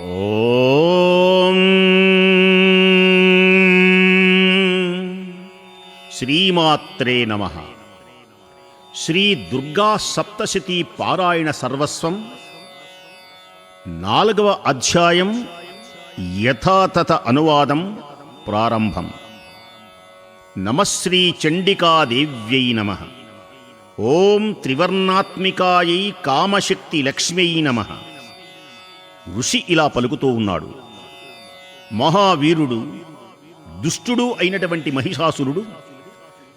ఓం. శ్రీమాత్రే నమ. శ్రీ దుర్గా సప్తశతి పారాయణ సర్వస్వం. నాలుగవ అధ్యాయం యథాతథ అనువాదం ప్రారంభం. నమశ్రీ చండికాదేవ్యై నమ. ఓం త్రివర్ణాత్మికాయై కామశక్తి లక్ష్మ్యై నమ. ఋషి ఇలా పలుకుతూ ఉన్నాడు. మహావీరుడు దుష్టుడు అయినటువంటి మహిషాసురుడు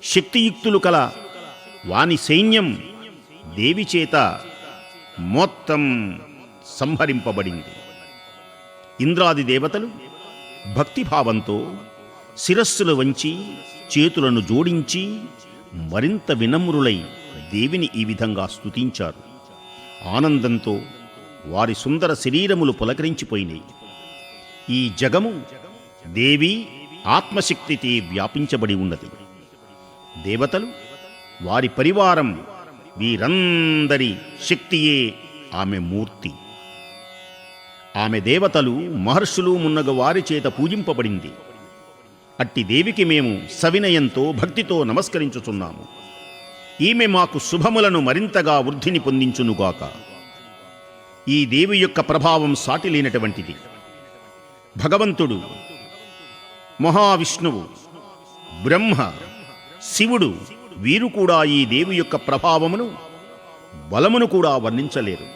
శక్తియుక్తులు కల వాని సైన్యం దేవి చేత మొత్తం సంహరింపబడింది. ఇంద్రాది దేవతలు భక్తిభావంతో శిరస్సులు వంచి చేతులను జోడించి మరింత వినమ్రులై దేవిని ఈ విధంగా స్తుతించారు. ఆనందంతో వారి సుందర శరీరములు పులకరించిపోయినాయి. ఈ జగము దేవి ఆత్మశక్తితే వ్యాపించబడి ఉన్నది. దేవతలు వారి పరివారం వీరందరి శక్తియే ఆమె మూర్తి. ఆమె దేవతలు మహర్షులు మున్నగ వారి చేత పూజింపబడింది. అట్టి దేవికి మేము సవినయంతో భక్తితో నమస్కరించుచున్నాము. ఈమె మాకు శుభములను మరింతగా వృద్ధిని పొందించునుగాక. ఈ దేవి యొక్క ప్రభావం సాటిలేనటువంటిది భగవంతుడు మహావిష్ణువు బ్రహ్మ శివుడు వీరు కూడా ఈ దేవి యొక్క ప్రభావమును బలమును కూడా వర్ణించలేరు.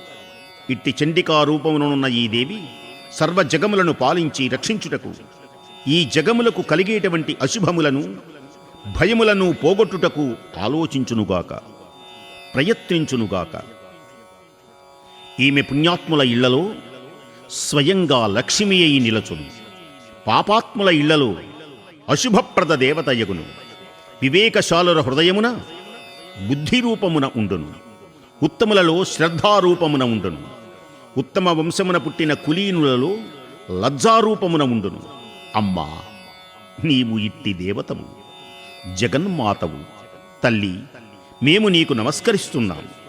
ఇట్టి చండికా రూపమునున్న ఈ దేవి సర్వ జగములను పాలించి రక్షించుటకు ఈ జగములకు కలిగేటువంటి అశుభములను భయములను పోగొట్టుటకు ఆలోచించునుగాక ప్రయత్నించునుగాక. ఈమె పుణ్యాత్ముల ఇళ్ళలో స్వయంగా లక్ష్మి అయి నిలచును పాపాత్ముల ఇళ్ళలో అశుభప్రద దేవతయగును వివేకశాలుర హృదయమున బుద్ధి రూపమున ఉండును. ఉత్తములలో శ్రద్ధారూపమున ఉండును. ఉత్తమ వంశమున పుట్టిన కులీనులలో లజ్జారూపమున ఉండును. అమ్మా నీవు ఇట్టి దేవతము జగన్మాతవు తల్లి మేము నీకు నమస్కరిస్తున్నాము.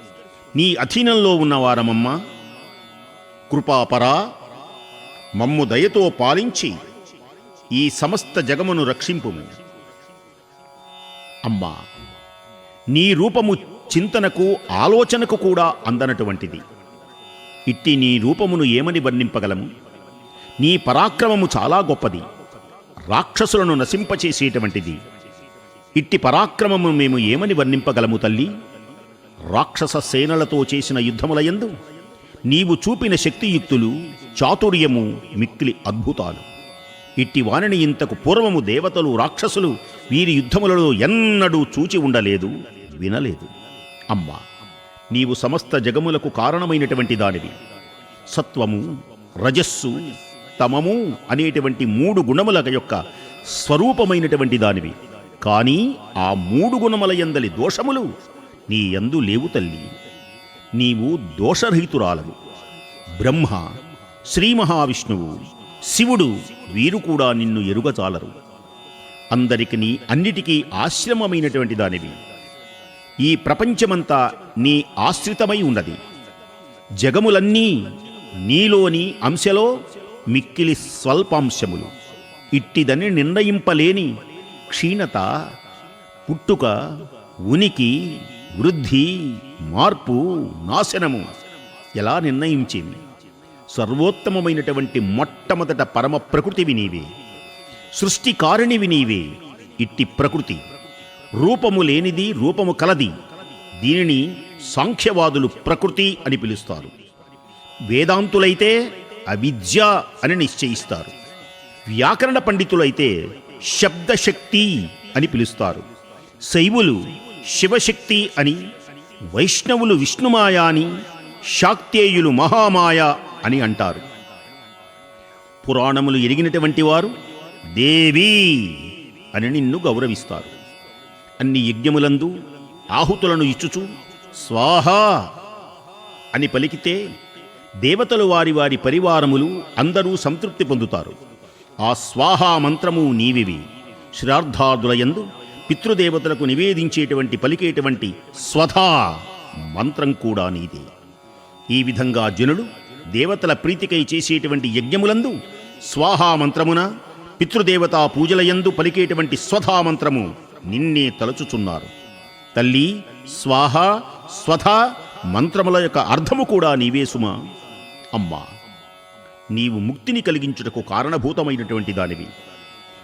నీ అధీనంలో ఉన్నవారమమ్మా. కృపాపరా మమ్ము దయతో పాలించి ఈ సమస్త జగమును రక్షింపుము అమ్మా నీ రూపము చింతనకు ఆలోచనకు కూడా అందనటువంటిది. ఇట్టి నీ రూపమును ఏమని వర్ణింపగలము? నీ పరాక్రమము చాలా గొప్పది. రాక్షసులను నశింపచేసేటువంటిది. ఇట్టి పరాక్రమము మేము ఏమని వర్ణింపగలము తల్లి? రాక్షస సేనలతో చేసిన యుద్ధములయందు నీవు చూపిన శక్తియుక్తులు చాతుర్యము మిక్కిలి అద్భుతాలు. ఇట్టి వాణిని ఇంతకు పూర్వము దేవతలు రాక్షసులు వీరి యుద్ధములలో ఎన్నడూ చూచి ఉండలేదు వినలేదు. అమ్మా నీవు సమస్త జగములకు కారణమైనటువంటి దానివి. సత్వము రజస్సు తమము అనేటువంటి మూడు గుణముల యొక్క స్వరూపమైనటువంటి దానివి. కానీ ఆ మూడు గుణముల ఎందలి దోషములు నీ యందు లేవు తల్లి. నీవు దోషరహితురాలవు. బ్రహ్మ శ్రీ మహావిష్ణువు శివుడు వీరు కూడా నిన్ను ఎరుగచాలరు అందరికి నీ అన్నిటికీ ఆశ్రమమైనటువంటి దానివి. ఈ ప్రపంచమంతా నీ ఆశ్రితమై ఉన్నది. జగములన్నీ నీలోని అంశలో మిక్కిలి స్వల్పాంశములు. ఇట్టిదని నిర్ణయింపలేని క్షీణత పుట్టుక ఉనికి వృద్ధి మార్పు నాశనము ఎలా నిర్ణయించింది? సర్వోత్తమమైనటువంటి మొట్టమొదట పరమ ప్రకృతివి నీవే. సృష్టికారిణివి నీవే. ఇట్టి ప్రకృతి రూపము లేనిది రూపము కలది. దీనిని సాంఖ్యవాదులు ప్రకృతి అని పిలుస్తారు. వేదాంతులైతే అవిద్య అని నిశ్చయిస్తారు. వ్యాకరణ పండితులైతే శబ్దశక్తి అని పిలుస్తారు. శైవులు శివశక్తి అని వైష్ణవులు విష్ణుమాయ అని శాక్తేయులు మహామాయ అని అంటారు. పురాణములు ఎరిగినటువంటి వారు దేవీ అని నిన్ను గౌరవిస్తారు. అన్ని యజ్ఞములందు ఆహుతులను ఇచ్చుచు స్వాహా అని పలికితే దేవతలు వారి వారి పరివారములు అందరూ సంతృప్తి పొందుతారు. ఆ స్వాహా మంత్రము నీవివి. శ్రార్థాదులయందు పితృదేవతలకు నివేదించేటువంటి పలికేటువంటి స్వధా మంత్రం కూడా నీదే. ఈ విధంగా జనులు దేవతల ప్రీతికై చేసేటువంటి యజ్ఞములందు స్వాహా మంత్రమున పితృదేవతా పూజలయందు పలికేటువంటి స్వధా మంత్రము నిన్నే తలచుచున్నారు. తల్లి స్వాహ స్వధ మంత్రముల యొక్క అర్థము కూడా నీవే సుమా. అమ్మా నీవు ముక్తిని కలిగించుటకు కారణభూతమైనటువంటి దానివి.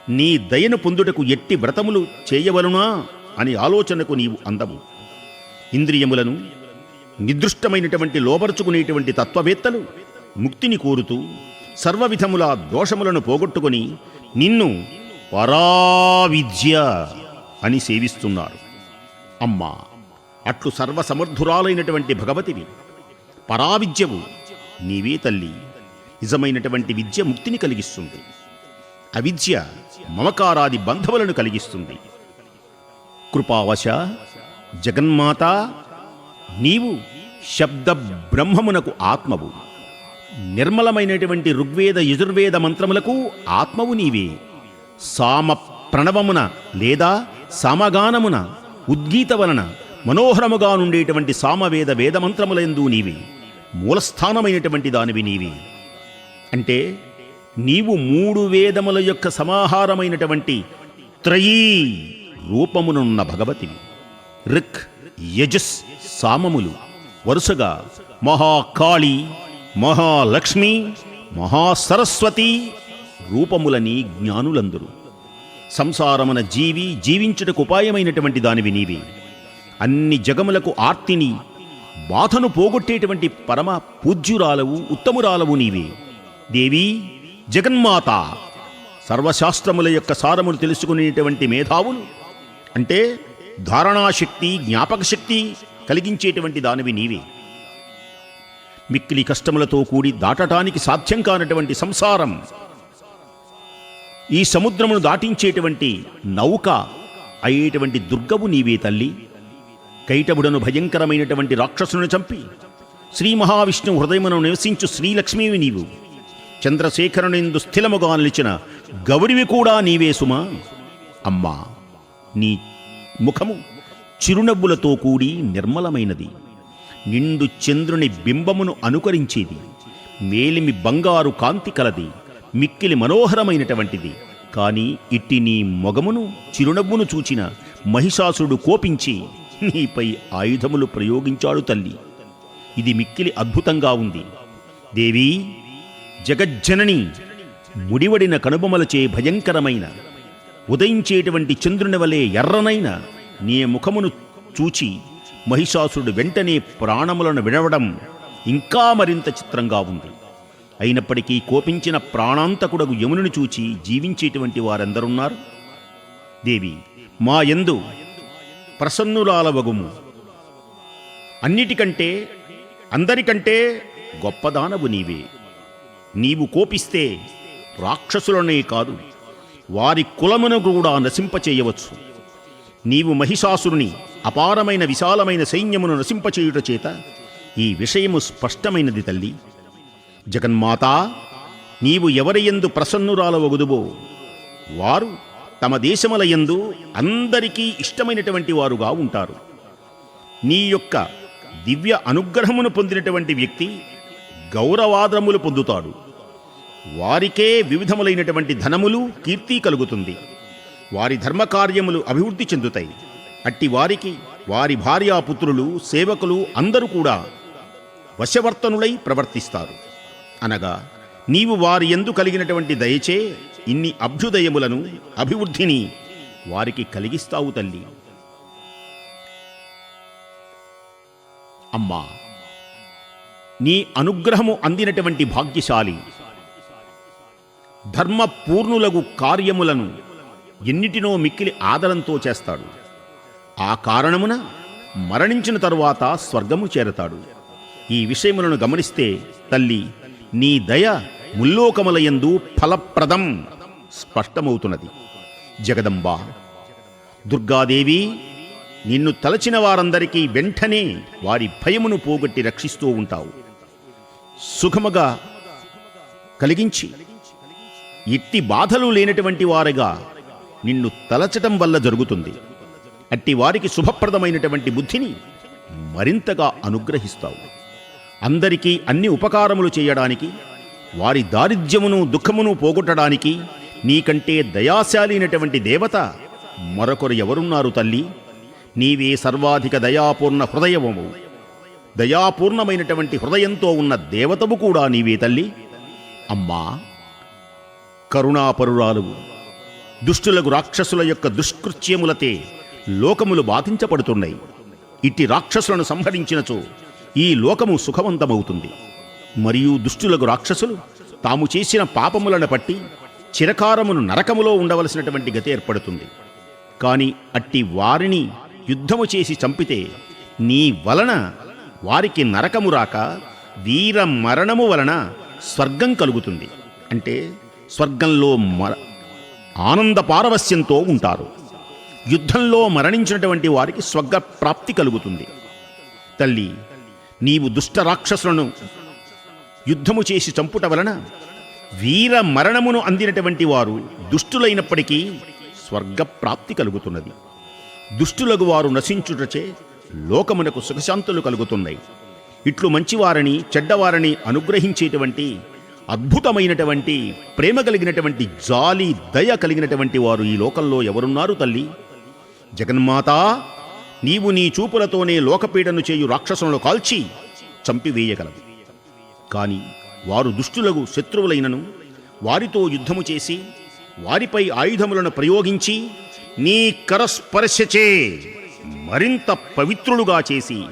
నీ దయను పొందుటకు ఎట్టి వ్రతములు చేయవలునా అని ఆలోచనకు నీవు అందము ఇంద్రియములను నిదృష్టమైనటువంటి లోపరుచుకునేటువంటి తత్వవేత్తలు ముక్తిని కోరుతూ సర్వవిధముల దోషములను పోగొట్టుకొని నిన్ను పరావిద్య అని సేవిస్తున్నారు. అమ్మా అట్లు సర్వసమర్థురాలైనటువంటి భగవతివి. పరావిద్యవు నీవే తల్లి. నిజమైనటువంటి విద్య ముక్తిని కలిగిస్తుంది. అవిద్య మమకారాది బంధములను కలిగిస్తుంది. కృపావశ జగన్మాత నీవు శబ్ద బ్రహ్మమునకు ఆత్మవు. నిర్మలమైనటువంటి ఋగ్వేద యజుర్వేద మంత్రములకు ఆత్మవు నీవే. సామ ప్రణవమున లేదా సామగానమున ఉద్గీత వలన మనోహరముగా నుండేటువంటి సామవేద వేదమంత్రములందు నీవే. మూలస్థానమైనటువంటి దానివి నీవే. అంటే నీవు మూడు వేదముల యొక్క సమాహారమైనటువంటి త్రయీ రూపమునున్న భగవతిని రిక్ యజస్ సామములు వరుసగా మహాకాళి మహాలక్ష్మి మహాసరస్వతి రూపములని జ్ఞానులందరూ. సంసారమున జీవి జీవించుటకు ఉపాయమైనటువంటి దానివి నీవి. అన్ని జగములకు ఆర్తిని బాధను పోగొట్టేటువంటి పరమ పూజ్యురాలవు ఉత్తమురాలవు నీవే. దేవి జగన్మాత సర్వశాస్త్రముల యొక్క సారములు తెలుసుకునేటువంటి మేధావులు అంటే ధారణాశక్తి జ్ఞాపక శక్తి కలిగించేటువంటి దానివి నీవే. మిక్కిలి కష్టములతో కూడి దాటటానికి సాధ్యం కానటువంటి సంసారం ఈ సముద్రమును దాటించేటువంటి నౌక అయ్యేటువంటి దుర్గవు నీవే తల్లి. కైటబుడను భయంకరమైనటువంటి రాక్షసులను చంపి శ్రీ మహావిష్ణు హృదయమును నివసించు శ్రీలక్ష్మీవి నీవు. చంద్రశేఖరునిందు స్థిలముగా నిలిచిన గౌరివి కూడా నీవే సుమా. అమ్మా నీ ముఖము చిరునవ్వులతో కూడి నిర్మలమైనది. నిండు చంద్రుని బింబమును అనుకరించేది. మేలిమి బంగారు కాంతి కలది. మిక్కిలి మనోహరమైనటువంటిది. కానీ ఇట్టి నీ మొగమును చిరునవ్వును చూచిన మహిషాసుడు కోపించి నీపై ఆయుధములు ప్రయోగించాడు తల్లి. ఇది మిక్కిలి అద్భుతంగా ఉంది. దేవీ జగజ్జనని ముడివడిన కనుబొమలచే భయంకరమైన ఉదయించేటువంటి చంద్రుని వలె ఎర్రనైన నీ ముఖమును చూచి మహిషాసురుడు వెంటనే ప్రాణములను విడవడం ఇంకా మరింత చిత్రంగా ఉంది. అయినప్పటికీ కోపించిన ప్రాణాంతకుడగు యమునుని చూచి జీవించేటువంటి వారెందరున్నారు? దేవి మా ఎందు ప్రసన్నులాలవగుము. అన్నిటికంటే అందరికంటే గొప్పదానవు నీవే. నీవు కోపిస్తే రాక్షసులనే కాదు వారి కులమును కూడా నశింపచేయవచ్చు. నీవు మహిషాసురుని అపారమైన విశాలమైన సైన్యమును నశింపచేయుట చేత ఈ విషయము స్పష్టమైనది తల్లి. జగన్మాత నీవు ఎవరియందు ప్రసన్నురాలవగుదువో వారు తమ దేశముల యందు అందరికీ ఇష్టమైనటువంటి వారుగా ఉంటారు. నీ యొక్క దివ్య అనుగ్రహమును పొందినటువంటి వ్యక్తి గౌరవాదములు పొందుతాడు. వారికే వివిధములైనటువంటి ధనములు కీర్తి కలుగుతుంది. వారి ధర్మకార్యములు అభివృద్ధి చెందుతాయి. అట్టి వారికి వారి భార్యాపుత్రులు సేవకులు అందరూ కూడా వశవర్తనులై ప్రవర్తిస్తారు. అనగా నీవు వారి ఎందు కలిగినటువంటి దయచే ఇన్ని అభ్యుదయములను అభివృద్ధిని వారికి కలిగిస్తావు తల్లి. అమ్మా! నీ అనుగ్రహము అందినటువంటి భాగ్యశాలి. ధర్మపూర్ణులగు కార్యములను ఎన్నిటినో మిక్కిలి ఆదరంతో చేస్తాడు. ఆ కారణమున మరణించిన తరువాత స్వర్గము చేరతాడు. ఈ విషయములను గమనిస్తే తల్లి నీ దయ ముల్లోకములయందు ఫలప్రదం స్పష్టమవుతున్నది. జగదంబా దుర్గాదేవి నిన్ను తలచిన వారందరికీ వెంటనే వారి భయమును పోగొట్టి రక్షిస్తూ ఉంటావు. సుఖముగా కలిగించి ఎట్టి బాధలు లేనటువంటి వారుగా నిన్ను తలచటం వల్ల జరుగుతుంది. అట్టి వారికి శుభప్రదమైనటువంటి బుద్ధిని మరింతగా అనుగ్రహిస్తావు. అందరికీ అన్ని ఉపకారములు చేయడానికి వారి దారిద్ర్యమును దుఃఖమును పోగొట్టడానికి నీకంటే దయాశాలినటువంటి దేవత మరొకరు ఎవరున్నారు తల్లి? నీవే సర్వాధిక దయాపూర్ణ హృదయము దయాపూర్ణమైనటువంటి హృదయంతో ఉన్న దేవతవు కూడా నీవే తల్లి. అమ్మా కరుణాపరురాలు దుష్టులకు రాక్షసుల యొక్క దుష్కృత్యములతే లోకములు బాధించబడుతున్నాయి. ఇట్టి రాక్షసులను సంహరించినచో ఈ లోకము సుఖవంతమవుతుంది. మరియు దుష్టులకు రాక్షసులు తాము చేసిన పాపములను పట్టి చిరకారమును నరకములో ఉండవలసినటువంటి గతి ఏర్పడుతుంది. కానీ అట్టి వారిని యుద్ధము చేసి చంపితే నీ వలన వారికి నరకము రాక వీర మరణము వలన స్వర్గం కలుగుతుంది. అంటే స్వర్గంలో మర ఆనంద పారవస్యంతో ఉంటారు. యుద్ధంలో మరణించినటువంటి వారికి స్వర్గ ప్రాప్తి కలుగుతుంది. తల్లి నీవు దుష్ట రాక్షసులను యుద్ధము చేసి చంపుట వలన వీర మరణమును అందినటువంటి వారు దుష్టులైనప్పటికీ స్వర్గ ప్రాప్తి కలుగుతున్నది. దుష్టులకు వారు నశించుటచే లోకమునకు సుఖశాంతులు కలుగుతున్నాయి. ఇట్లు మంచివారని చెడ్డవారని అనుగ్రహించేటువంటి అద్భుతమైనటువంటి ప్రేమ కలిగినటువంటి జాలి దయ కలిగినటువంటి వారు ఈ లోకంలో ఎవరున్నారు తల్లి? జగన్మాత నీవు నీ చూపులతోనే లోకపీడను చేయు రాక్షసులను కాల్చి చంపివేయగలవు. కానీ వారు దుష్టులకు శత్రువులైనను వారితో యుద్ధము చేసి వారిపై ఆయుధములను ప్రయోగించి నీ కరస్పర్శచే మరింత పవిత్రులుగా చేసి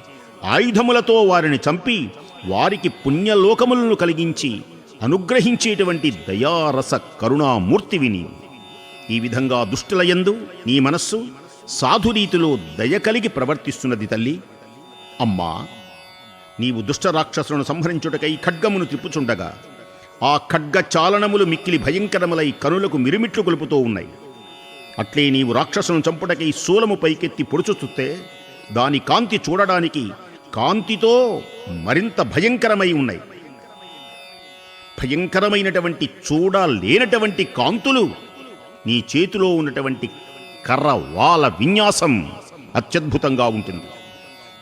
ఆయుధములతో వారిని చంపి వారికి పుణ్యలోకములను కలిగించి అనుగ్రహించేటువంటి దయారస కరుణామూర్తివి నీవు ఈ విధంగా దుష్టులయందు నీ మనస్సు సాధురీతిలో దయ కలిగి ప్రవర్తిస్తున్నది తల్లి. అమ్మా నీవు దుష్ట రాక్షసులను సంహరించుటకై ఖడ్గమును తిప్పుచుండగా ఆ ఖడ్గ చాలనములు మిక్కిలి భయంకరములై కనులకు మిరుమిట్లు కొలుపుతూ ఉన్నాయి. అట్లే నీవు రాక్షసును చంపుటకై శూలము పైకెత్తి పొడుచుచుస్తే దాని కాంతి చూడడానికి కాంతితో మరింత భయంకరమై ఉన్నాయి. భయంకరమైనటువంటి చూడలేనటువంటి కాంతులు నీ చేతిలో ఉన్నటువంటి కర్ర వాల విన్యాసం అత్యద్భుతంగా ఉంటుంది.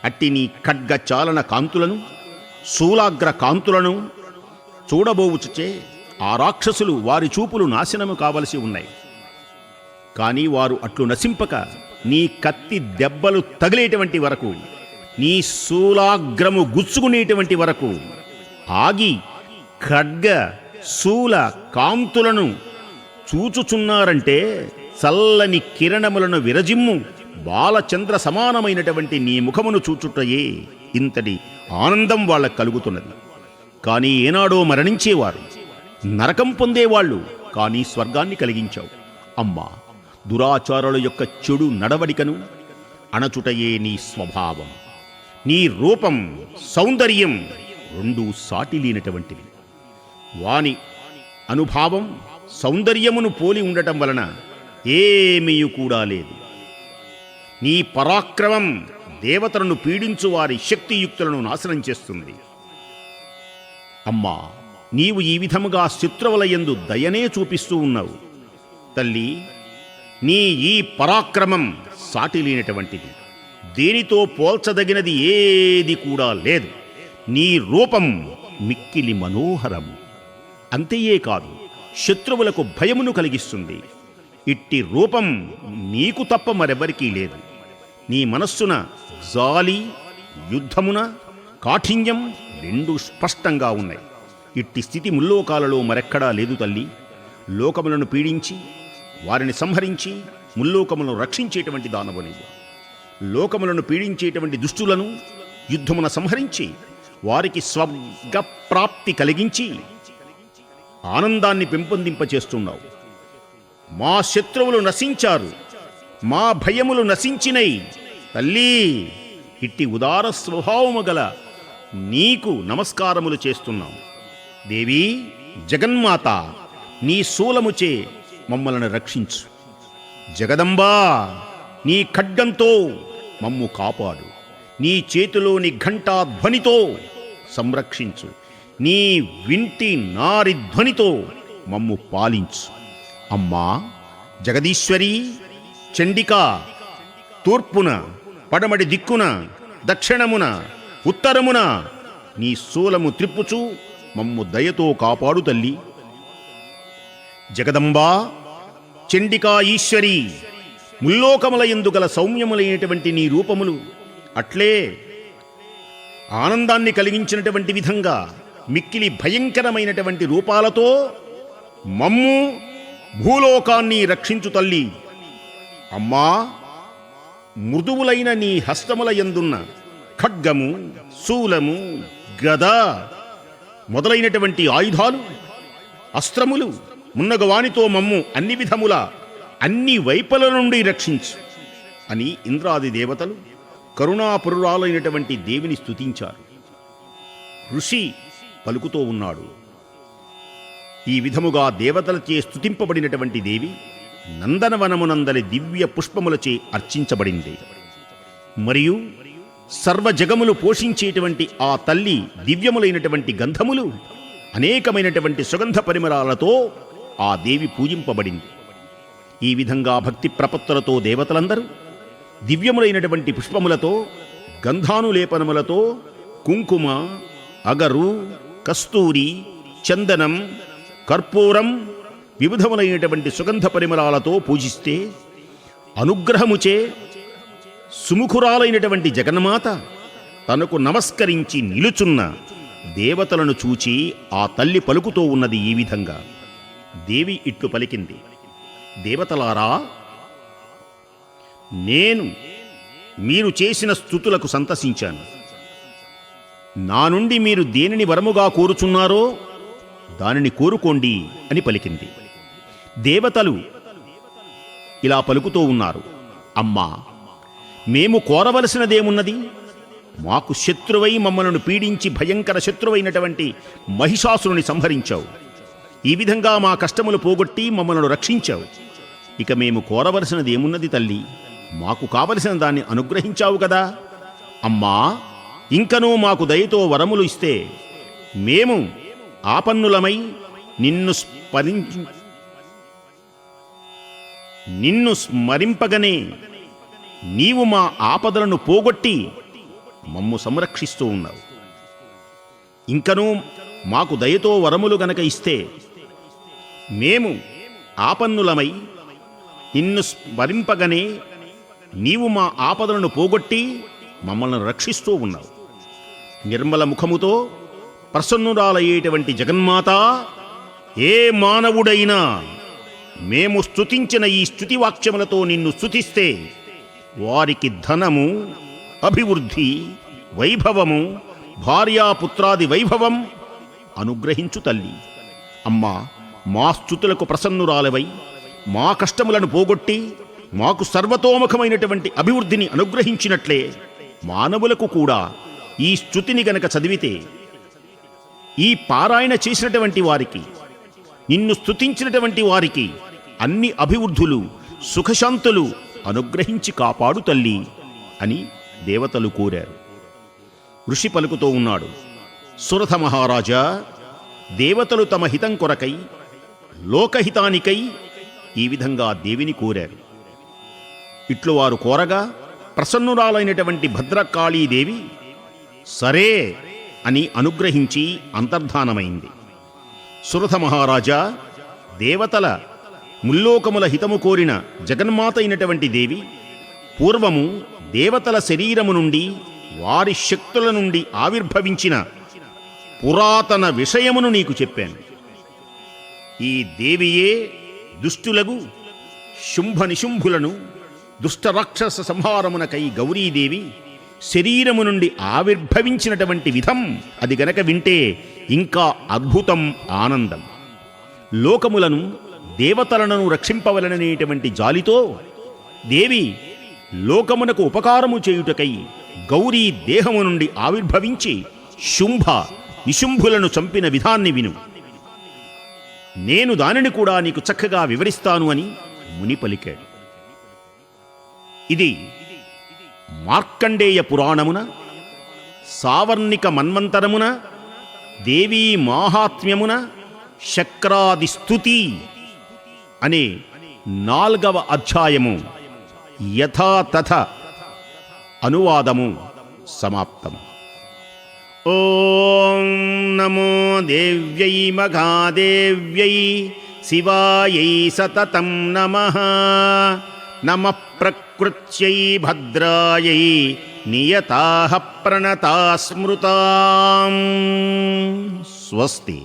అట్టి నీ ఖడ్గ చాలన కాంతులను శూలాగ్ర కాంతులను చూడబోవుచుచే ఆ రాక్షసులు వారి చూపులు నాశనము కావలసి ఉన్నాయి. కానీ వారు అట్లు నశింపక నీ కత్తి దెబ్బలు తగిలేటువంటి వరకు నీ శూలాగ్రము గుచ్చుకునేటువంటి వరకు ఆగి ఖడ్గ శూల కాంతులను చూచుచున్నారంటే చల్లని కిరణములను విరజిమ్ము బాలచంద్ర సమానమైనటువంటి నీ ముఖమును చూచుటయే ఇంతటి ఆనందం వాళ్ళకు కలుగుతున్నది. కానీ ఏనాడో మరణించేవారు నరకం పొందేవాళ్ళు కానీ స్వర్గాన్ని కలిగించావు. అమ్మా! దురాచారుల యొక్క చెడు నడవడికను అణచుటయే నీ స్వభావం. నీ రూపం సౌందర్యం రెండూ సాటిలీనటువంటివి వాని అనుభావం సౌందర్యమును పోలి ఉండటం వలన ఏమీ కూడా లేదు. నీ పరాక్రమం దేవతలను పీడించు వారి శక్తియుక్తులను నాశనం చేస్తుంది. అమ్మా నీవు ఈ విధముగా శత్రువుల యందు దయనే చూపిస్తూ ఉన్నావు. తల్లి నీ ఈ పరాక్రమం సాటిలేనటువంటిది దేనితో పోల్చదగినది ఏది కూడా లేదు. నీ రూపం మిక్కిలి మనోహరము అంతయే కాదు శత్రువులకు భయమును కలిగిస్తుంది. ఇట్టి రూపం నీకు తప్ప మరెవరికీ లేదు. నీ మనస్సున జాలి యుద్ధమున కాఠిన్యం రెండు స్పష్టంగా ఉన్నాయి. ఇట్టి స్థితి ముల్లోకాలలో మరెక్కడా లేదు తల్లి. లోకములను పీడించి వారిని సంహరించి ముల్లోకములను రక్షించేటువంటి దానవుని లోకములను పీడించేటువంటి దుష్టులను యుద్ధమున సంహరించి వారికి స్వర్గ ప్రాప్తి కలిగించి ఆనందాన్ని పెంపొందింపచేస్తున్నావు. మా శత్రువులు నశించారు మా భయములు నశించినై. తల్లి ఇట్టి ఉదార స్వభావము గల నీకు నమస్కారములు చేస్తున్నాం. దేవి జగన్మాత నీ శూలముచే మమ్మలను రక్షించు. జగదంబా నీ ఖడ్గంతో మమ్ము కాపాడు. నీ చేతిలోని ఘంటా ధ్వనితో సంరక్షించు. నీ వింటి నారి ధ్వనితో మమ్ము పాలించు. అమ్మా జగదీశ్వరి చండిక తూర్పున పడమటి దిక్కున దక్షిణమున ఉత్తరమున నీ శూలము త్రిప్పుచు మమ్ము దయతో కాపాడు తల్లి. జగదంబా చండికా ఈశ్వరి ముల్లోకముల ఎందుగల సౌమ్యములైనటువంటి నీ రూపములు. అట్లే ఆనందాన్ని కలిగించినటువంటి విధంగా మిక్కిలి భయంకరమైనటువంటి రూపాలతో మమ్ము భూలోకాన్ని రక్షించు తల్లి. అమ్మా మృదువులైన నీ హస్తముల యందున్న ఖడ్గము శూలము గద మొదలైనటువంటి ఆయుధాలు అస్త్రములు మున్నగవానితో మమ్ము అన్ని విధముల అన్ని వైపుల నుండి రక్షించు అని ఇంద్రాది దేవతలు కరుణాపురురాలైనటువంటి దేవిని స్థుతించారు ఋషి పలుకుతూ ఉన్నాడు ఈ విధముగా దేవతలచే స్థుతింపబడినటువంటి దేవి నందనవనమునందలి దివ్య పుష్పములచే అర్చించబడింది. మరియు సర్వజగములు పోషించేటువంటి ఆ తల్లి దివ్యములైనటువంటి గంధములు అనేకమైనటువంటి సుగంధ పరిమళాలతో ఆ దేవి పూజింపబడింది. ఈ విధంగా భక్తి ప్రపత్తులతో దేవతలందరూ దివ్యములైనటువంటి పుష్పములతో గంధానులేపనములతో కుంకుమ అగరు కస్తూరి చందనం కర్పూరం వివిధములైనటువంటి సుగంధ పరిమళాలతో పూజిస్తే అనుగ్రహముచే సుముఖురాలైనటువంటి జగన్మాత తనకు నమస్కరించి నిలుచున్న దేవతలను చూచి ఆ తల్లి పలుకుతూ ఉన్నది ఈ విధంగా. దేవి ఇట్లు పలికింది. దేవతలారా నేను మీరు చేసిన స్థుతులకు సంతసించాను. నా నుండి మీరు దేనిని వరముగా కోరుచున్నారో దానిని కోరుకోండి అని పలికింది. దేవతలు ఇలా పలుకుతూ ఉన్నారు. అమ్మా మేము కోరవలసినదేమున్నది? మాకు శత్రువై మమ్మలను పీడించి భయంకర శత్రువైనటువంటి మహిషాసురుని సంహరించావు. ఈ విధంగా మా కష్టములు పోగొట్టి మమ్మలను రక్షించావు. ఇక మేము కోరవలసినది ఏమున్నది తల్లి? మాకు కావలసిన దాన్ని అనుగ్రహించావు కదా? అమ్మా ఇంకనూ మాకు దయతో వరములు ఇస్తే మేము ఆపన్నులమై నిన్ను స్మరించి నిన్ను స్మరింపగనే నీవు మా ఆపదలను పోగొట్టి మమ్ము సంరక్షిస్తూ ఉన్నావు. ఇంకనూ మాకు దయతో వరములు గనక ఇస్తే మేము ఆపన్నులమై నిన్ను స్మరింపగనే నీవు మా ఆపదలను పోగొట్టి మమ్మల్ని రక్షిస్తూ ఉన్నావు. నిర్మల ముఖముతో ప్రసన్నురాలయ్యేటువంటి జగన్మాత ఏ మానవుడైనా మేము స్తుతించిన ఈ స్తుతి వాక్యములతో నిన్ను స్తుతిస్తే వారికి ధనము అభివృద్ధి వైభవము భార్యాపుత్రాది వైభవం అనుగ్రహించు తల్లి. అమ్మా మా స్థుతులకు ప్రసన్నురాలవై మా కష్టములను పోగొట్టి మాకు సర్వతోముఖమైనటువంటి అభివృద్ధిని అనుగ్రహించినట్లే మానవులకు కూడా ఈ స్థుతిని గనక చదివితే ఈ పారాయణ చేసినటువంటి వారికి నిన్ను స్థుతించినటువంటి వారికి అన్ని అభివృద్ధులు సుఖశాంతులు అనుగ్రహించి కాపాడు తల్లి అని దేవతలు కోరారు. ఋషి పలుకుతో ఉన్నాడు సురథ మహారాజా దేవతలు తమ హితం కొరకై లోకహితానికై ఈ విధంగా దేవిని కోరారు. ఇట్లు వారు కోరగా ప్రసన్నురాలైనటువంటి భద్రకాళీదేవి సరే అని అనుగ్రహించి అంతర్ధానమైంది. సురథ మహారాజా దేవతల ముల్లోకముల హితము కోరిన జగన్మాత అయినటువంటి దేవి పూర్వము దేవతల శరీరము నుండి వారి శక్తుల నుండి ఆవిర్భవించిన పురాతన విషయమును నీకు చెప్పాను. ఈ దేవియే దుష్టులగు శుంభ నిశుంభులను దుష్టరాక్షస సంహారమునకై గౌరీదేవి శరీరము నుండి ఆవిర్భవించినటువంటి విధం అది గనక వింటే ఇంకా అద్భుతం ఆనందం. లోకములను దేవతలను రక్షింపవలననేటువంటి జాలితో దేవి లోకమునకు ఉపకారము చేయుటకై గౌరీ దేహము నుండి ఆవిర్భవించి శుంభ నిశుంభులను చంపిన విధాన్ని విను. నేను దానిని కూడా నీకు చక్కగా వివరిస్తాను అని ముని పలికాడు. ఇది మార్కండేయ పురాణమున సావర్ణిక మన్వంతరమున దేవీ మాహాత్మ్యమున శక్రాది స్థుతి అనే నాల్గవ అధ్యాయము యథాతథ అనువాదము సమాప్తం ఓం నమో దేవ్యై మఘాదేవ్యై శివాయై సతతం నమ. నమ ప్రకృత్యై భద్రాయై నియతా ప్రణతా స్మృతా స్వస్తి.